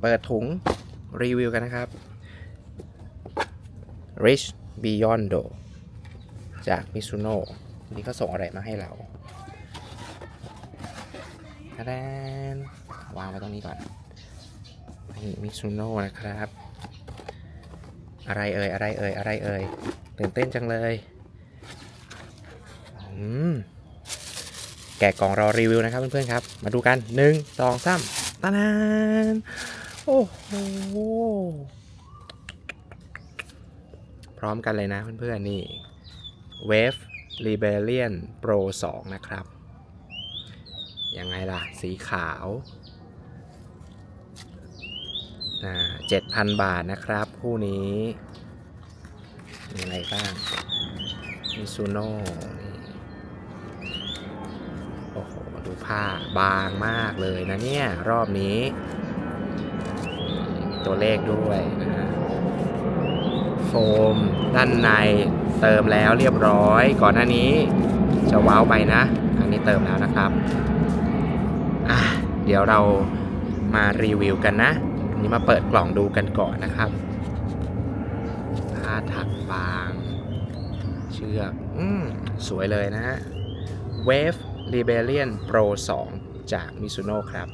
เปิดถุงรีวิวกันนะครับ Rich Beyondo จาก Mizuno นี่เขาส่งอะไรมาให้เราทะแดนวางไว้ตรงนี้ก่อนนี่ Mizuno นะครับ อะไรเอ่ย อะไรเอ่ย อะไรเอ่ย ตื่นเต้นจังเลยอืมแกะกล่องรอรีวิวนะครับเพื่อนๆครับ มาดูกันหนึ่งสองสามตะนาน โอ้โห พร้อมกันเลยนะเพื่อนๆนี่ Wave Rebellion Pro 2 นะครับ ยังไงล่ะ สีขาวอ่า7,000บาทนะครับ คู่นี้ มีอะไรบ้างมิซูโน่โอ้โห ดูผ้าบางมากเลยนะเนี่ย รอบนี้ ตัวเลขด้วยนะฮะโฟมด้านในเติมแล้วเรียบร้อย ก่อนหน้านี้จะว้าวไปนะอันนี้เติมแล้วนะครับอะเดี๋ยวเรามารีวิวกันนะอันนี้มาเปิดกล่องดูกันก่อนนะครับผ้าถักบาง เชือกอืมสวยเลยนะฮะ Wave Rebellion Pro 2 จาก Mizuno ครับ